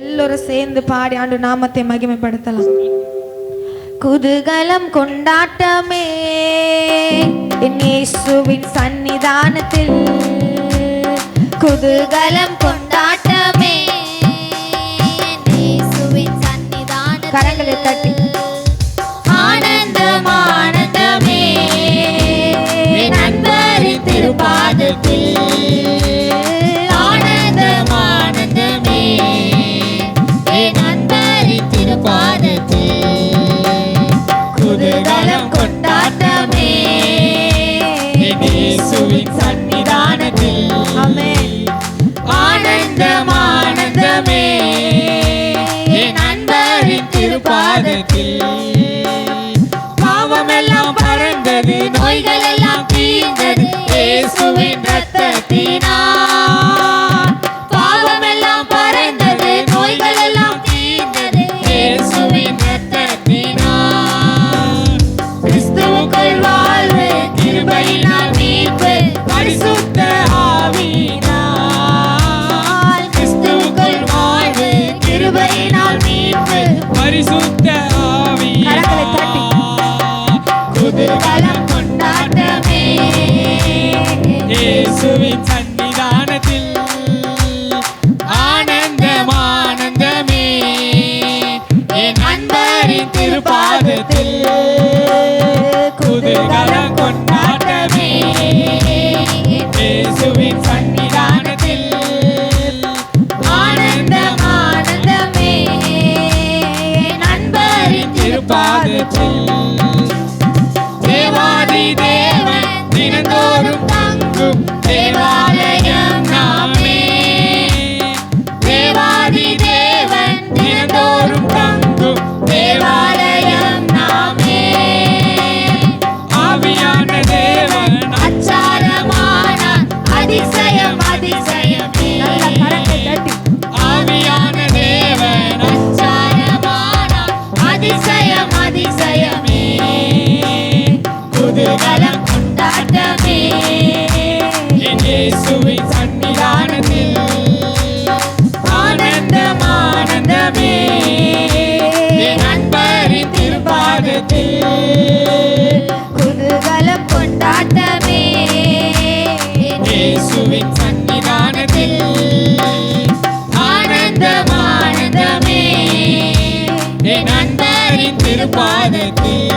எல்லோரும் சேர்ந்து பாடி ஆண்டு நாமத்தை மகிமைப்படுத்தலாம். குதூகலம் கொண்டாட்டமே. இயேசுவின் சன்னிதானத்தில் குதூகலம் கொண்டாட்டமே. இயேசுவின் சன்னிதானம் கரங்களை தட்டி. ஆனந்தம் ஆனந்தமே. நண்பரின் திருப்பாதத்தில் Oiga என் திருப்பாதத்தில் குதூகலம் கொண்டாட்டமே. இயேசுவின் சன்னிதானத்தில் ஆனந்தம் ஆனந்தமே என் திருப்பாதத்தில் தேவாதி தேவன் தினந்தோறும் தங்கும் தேவாதி திருப்பாதத்தில் குதூகலம் கொண்டாட்டமே. இயேசுவின் சன்னிதானத்தில் ஆனந்தம் ஆனந்தமே என் அன்பரின் திருப்பாதத்தில்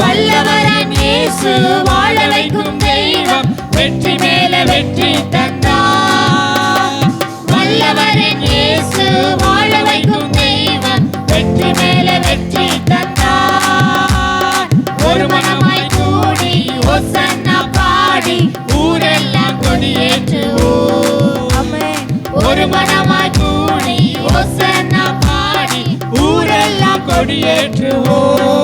வல்லவரன் இயேசு வாழ வைக்கும் தெய்வம் வெற்றி மேல வெற்றி தந்தார். வல்லவரன் இயேசு வாழ ஒரு மனமாய் கூடி ஒசன்னா பாடி ஊரெல்லாம் கொடியேற்றுவோம். ஒரு மனமாய் கூடி ஒசன்னா பாடி ஊரெல்லாம் கொடியேற்றுவோம்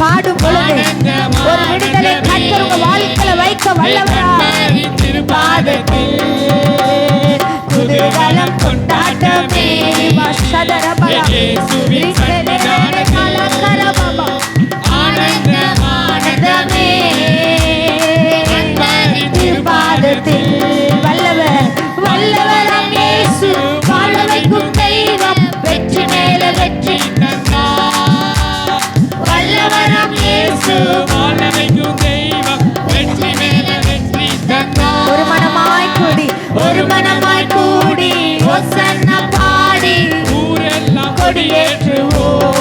பாடும் பொழுது ஒரு விடுதலை கர்த்தர் உங்க வாழ்க்கையில வைக்க வல்லவரா? குதூகலம் கொண்டாட்டமே. சதரபலா ஓசன்ன பாடி. ஊரெல்லாம் கொடியேற்றுவோம்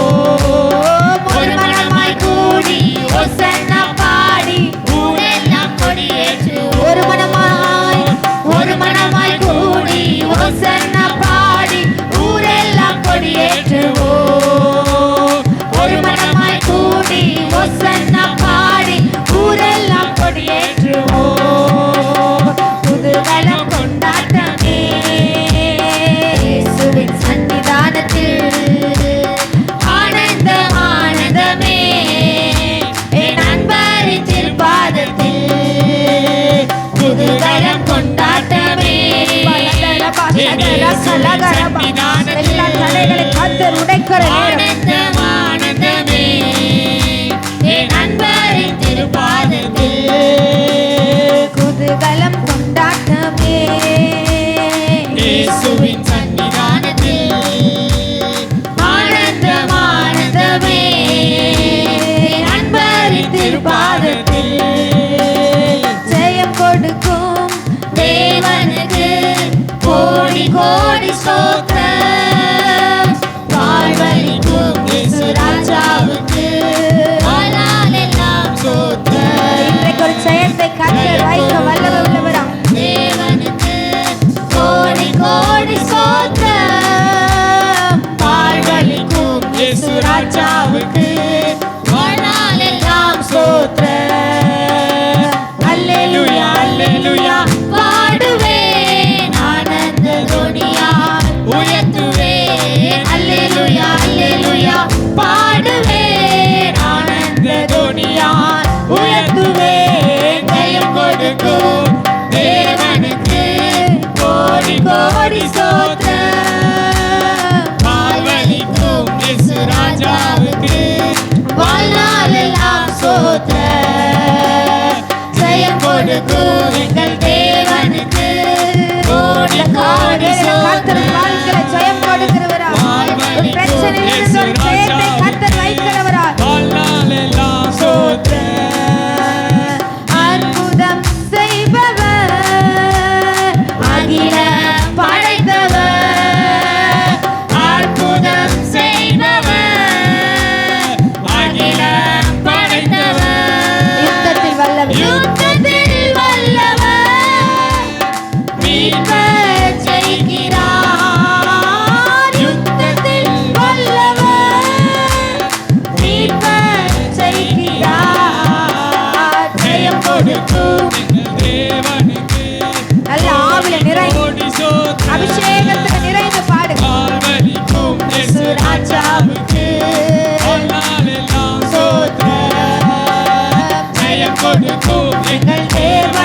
ஒரு மனமாய் கூடி ஓசன்ன பாடி. ஊரெல்லாம் கொடியேற்றுவோம் ஒரு மனமாய் ஒரு கலகரபா. எல்லா தடைகளை கத்தர் உடைக்கிற நேரம் ஜெயத்தை கத்தர் எங்கள் தேவனுக்கு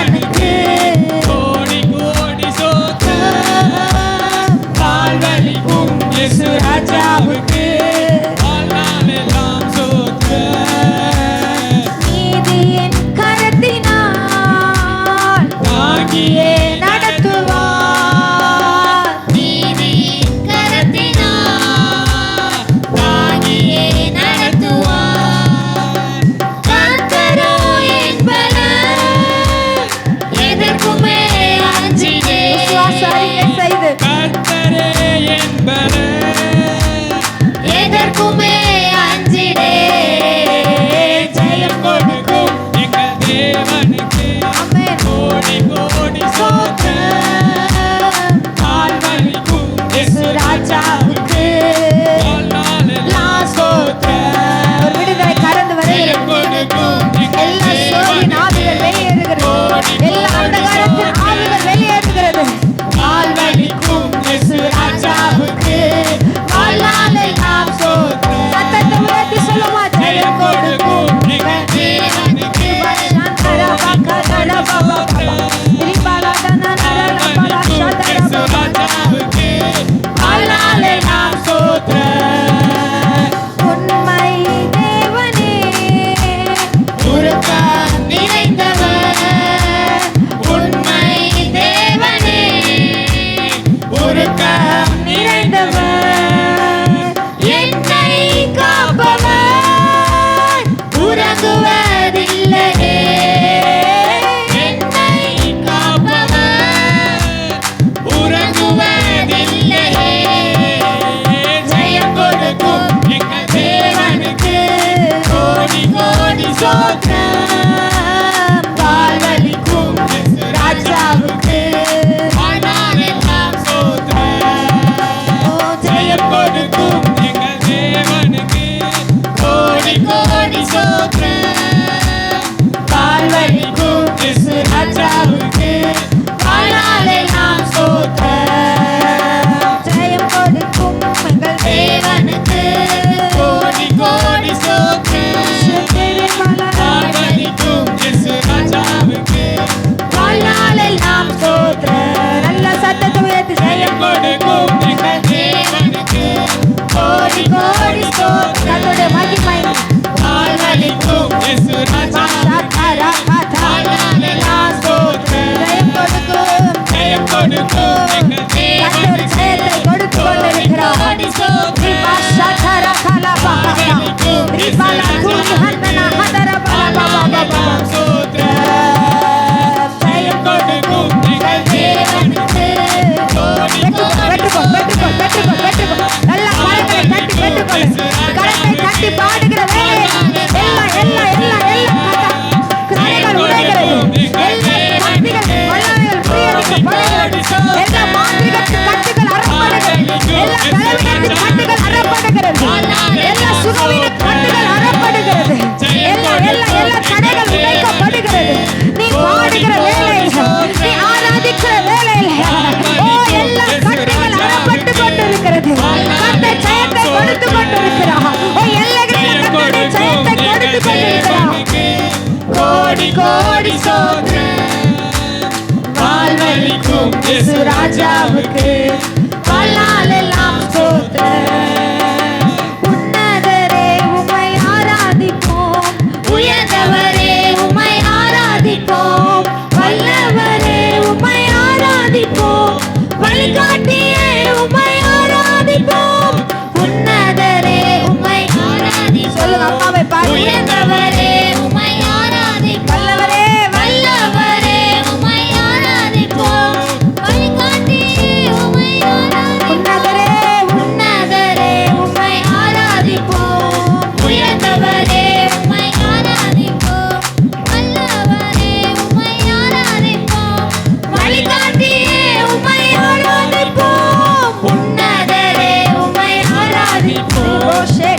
crochet.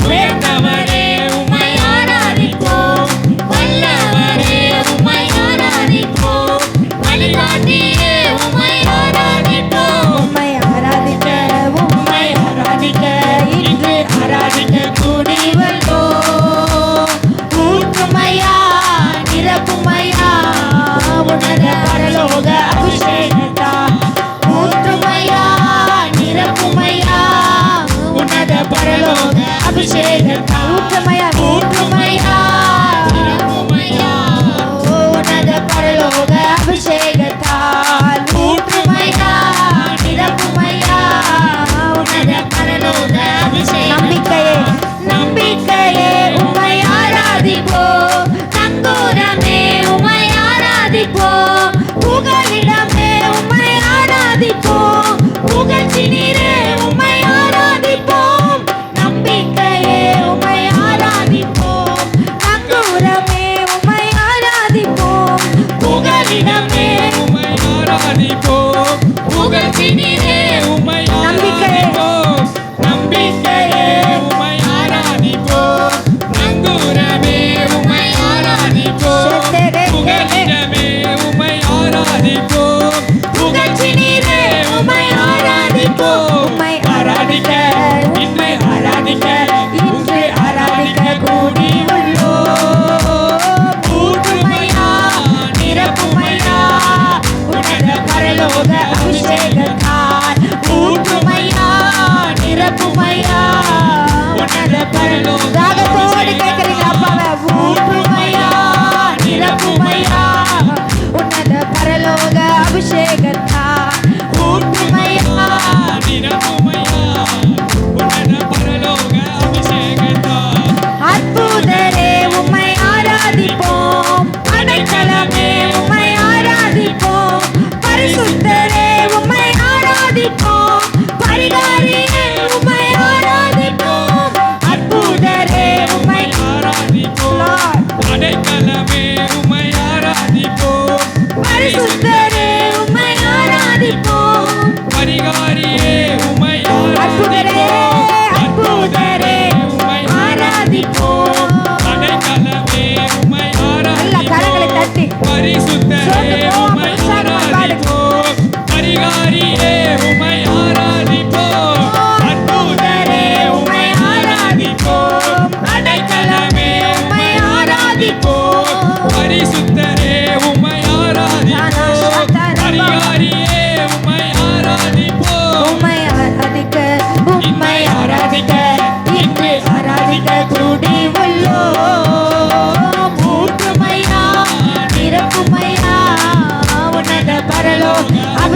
That is the thing.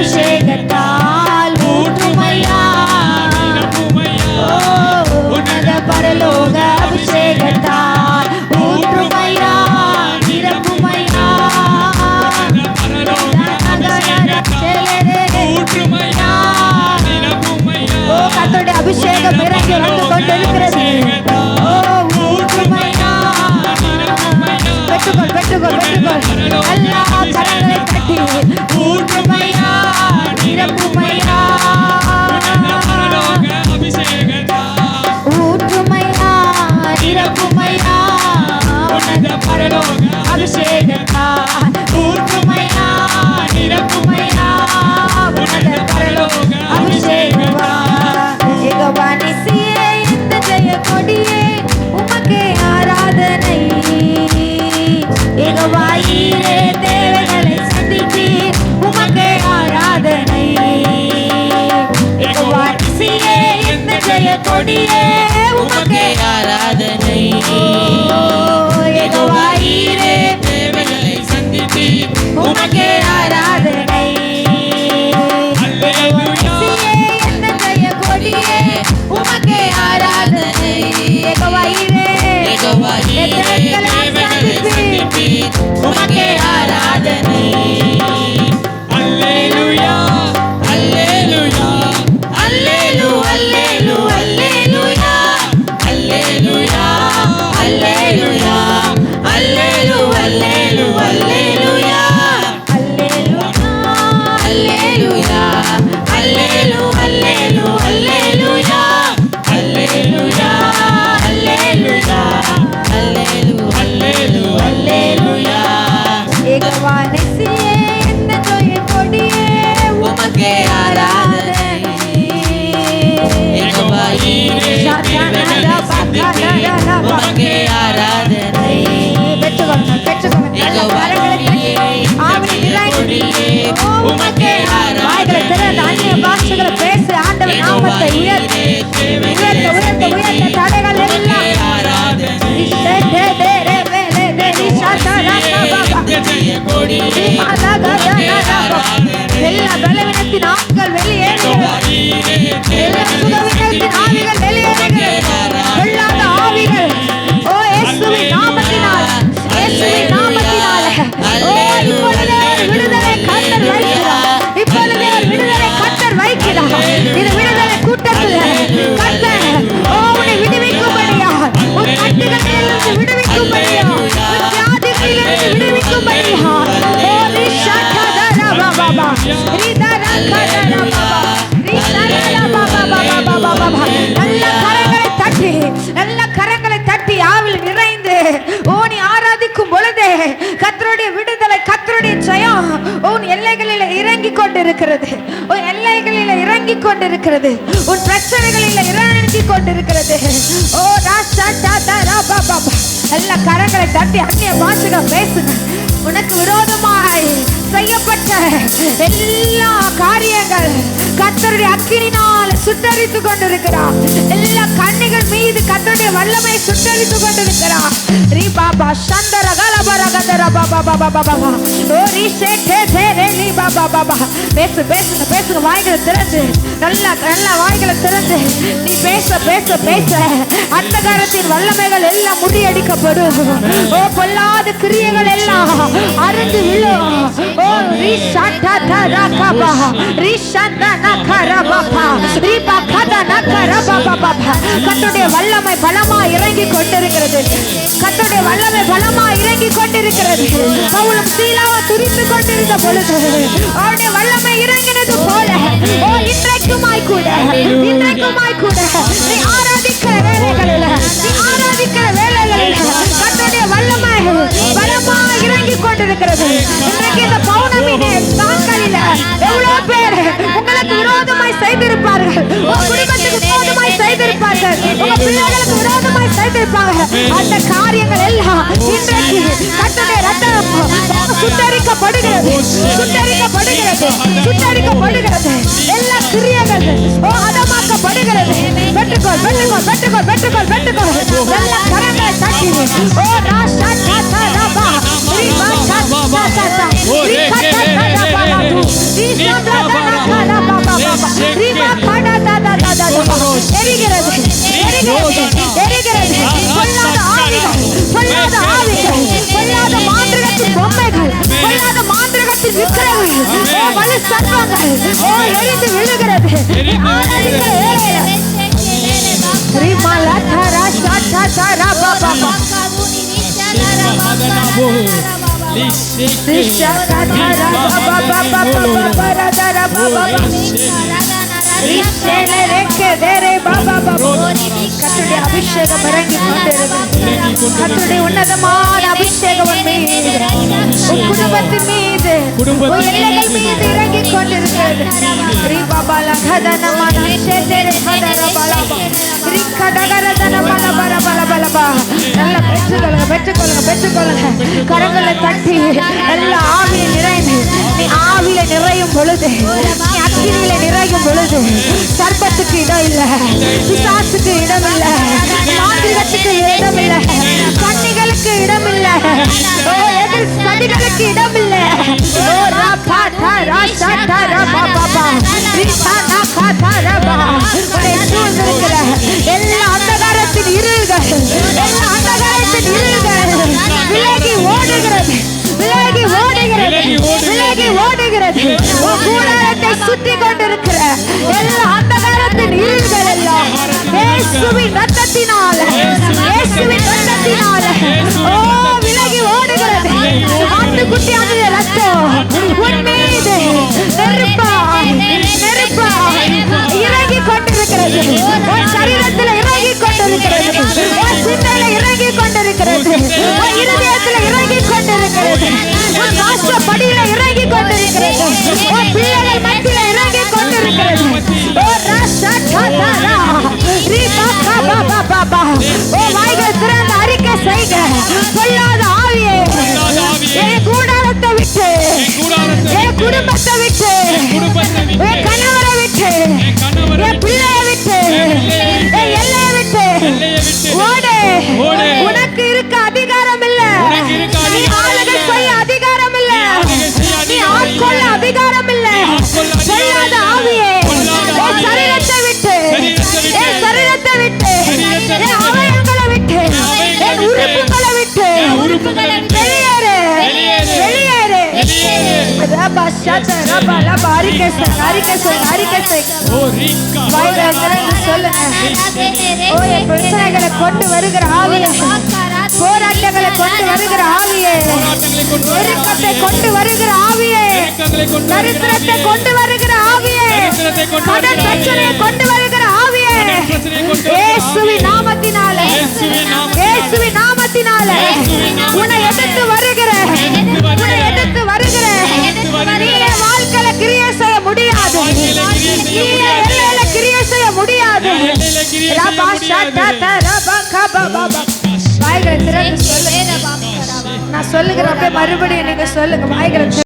அபிஷேகத்தால் ஊற்றுமையா? உனத பரலோக அபிஷேகத்தால் ஊற்றுமையா? அபிஷேகம் இறங்கி வந்து கொண்டிருக்கிறது. பெற்றுக்கொள் பெற்றுக்கொள் பெற்றுக்கொள். எல்லா கரங்களை கட்டி ஊற்றுமையா? நிரப்புமையா அபிஷேகதா ஊற்றுமையா நிரப்புமையா பரலோக Hasta luego. கொண்டிருக்கிறது. உன் எல்லைகளில் இறங்கி கொண்டிருக்கிறது. உன் பிரச்சனைகளில் இறங்கி கொண்டிருக்கிறது. ஓ ராஷா டாடா பாபா நல்ல கரங்களை தட்டி அந்நிய பாஷைகள் பேசுங்க உனக்கு விரோதமாய் செய்யப்பட்ட எல்லா காரியங்கள் கத்தருடைய அக்கினினால் சுட்டரித்து கொண்டிருக்கிறார். எல்லா கண்ணிகள் மீது கத்தருடைய வல்லமை சுட்டரித்து கொண்டிருக்கிறார். ரீ பாபா சந்தர கலபர கதர பாபா பாபா பாபா ஓ ரீ சே சேரே ரீ பாபா பாபா பேசு பேசுங்க பேசுங்க வாய்களை திறந்து நல்லா நல்லா வாய்களை திறந்து நீ பேச பேச பேச. அந்தகாரத்தின் வல்லமைகள் எல்லாம் முறியடிக்கப்படும். ஓ பொல்லாத கிரியைகள் எல்லாம் அருந்து விழும். ஓ Rishatata Rakabaha, Rishatana Karabapa, Ribakadana Karababa. கத்துடைய வல்லமை பலமா இறங்கி கொண்டிருக்கிறது. கத்துடைய வல்லமை பலமா இறங்கி கொண்டிருக்கிறது. அவளும் சீலாவை துரித்து கொண்டிருந்த பொழுது அவருடைய வல்லமை இறங்கினது போல. ஓ இன்றைக்குமாய் கூட இன்றைக்குமாய் கூட. நீ ஆராதிக்கிற வேலைகளில் நீ ஆராதிக்கிற வேலைகளில் பலமா இறங்கி கொண்டிருக்கிறது இன்றைக்கு இந்த பௌர்ணமி நாட்களில் எவ்வளவு பேர் உங்களுக்கு விரோதமாய் செய்திருப்பார்கள். உங்க குடும்பத்துக்கு விரோதமாய் செய்திருப்பார்கள். உங்க பிள்ளைகளுக்கு விரோதமாய் செய்திருப்பாங்க அந்த காரியங்கள் எல்லாம் இன்றைக்கு கட்டுடைய ரத்தம் சுத்தரிக்கப்படுகிறது சுத்தரிக்கப்படுகிறது சுத்தரிக்கப்படுகிறது எல்லா கிரியைகள் ஓ அதை கொடுக்கப்படுகிறது பெற்றுக்கோள் பெற்றுக்கோள் பெற்றுக்கோள் பெற்றுக்கோள் பெற்றுக்கோள் நல்ல கரங்களை தட்டி ஓ ரா சா சா சா ரா பா ரீ பா சா சா சா சா சா ரீ பா சா சா ரா பா பா ரீ சா சா சா ரா பா ரா பா பா பா ரீ பா பா டா டா டா டா டா எரிகிறது எரிகிறது எரிகிறது பொல்லாத ஆவிகள் பொல்லாத ஆவிகள் பொல்லாத மாந்திரத்தின் பொம்மைகள் பொல்லாத ಚಿತ್ರಗಳು ಒಳ್ಳೆ ಸರ್ವಾಗ ಓ ಹೇಳಿದ್ದು ವಿಳುಗರದೆ ಶ್ರೀ ಮಲಥರ ಸಥರ ಬಾಬಾ ಅಭಿಷೇಕ ಬರಂಗಿ ಕತ್ತುಡಿ ಉನ್ನತಮಾನ ಅಭಿಷೇಕವನ್ನು ಕುಟುಂಬದ ಮೇಲೆ கொண்டிருக்கிறது இறங்கிக் கொண்டிருக்கிறது. நல்ல பெற்றுக்கொள்ளுங்க பெற்றுக்கொள்ளுங்க பெற்றுக்கொள்ளுங்க. கரங்களை தட்டி எல்லா ஆவியை நிறைந்து நீ ஆவியில நிறையும் பொழுது நீ அக்கினியில நிறையும் பொழுது சர்பத்துக்கு இடம் சூழ்ந்திருக்கிற எல்லா அந்தகாரத்தின் இருள்கள் எல்லா அந்தகாரத்தின் இருள்கள் விலகி ஓடுகிறது விலகி ஓடுகிறது விலகி ஓடுகிறது கூடாரத்தை சுற்றி கொண்டிருக்கிற எல்லா அந்தகாரத்தின் இருள்கள் எல்லாம் இயேசுவின் ரத்தத்தினால இயேசுவின் ரத்தத்தினால ஓ விலகி ஓடுகிறது ரத்தம் உண்மை மீது நெருப்பாய் நெருப்பாய். இறங்கி கொண்டிருக்கிறது. சரீரத்தில் இறங்கி கொண்டிருக்கிறது. சிந்தையில இறங்கி கொண்டிருக்கிறது. இருதயத்தில் இறங்கி கொண்டிருக்கிறது. செய்யுங்க ஓ ரீக்கா வாயில திறந்து சொல்லுங்க ஓ என் பிரச்சனைகளை கொண்டு வருகிற ஆவியே. போராட்டங்களை கொண்டு வருகிற ஆவியே. நெருக்கத்தை கொண்டு வருகிற ஆவியே. கொண்டு வருகிற தரித்திரத்தை ஆவியே. கொண்டு வருகிற ஆவியே. கடன் பிரச்சனையை. கொண்டு வருகிற இயேசுவின் நாமத்தினாலே. இயேசுவின் நாமத்தினாலே. உன்னை எதிர்த்து வருகிற. உன்னை எதிர்த்து வருகிற வாழ்க்கையில கிரியை செய்ய முடியாது. கிரியை செய்ய முடியாது. வாய்களை திறந்து சொல்லுங்க நான் சொல்லுகிறேன் அப்படியே மறுபடியும் நீங்க சொல்லுங்க. வாய்களை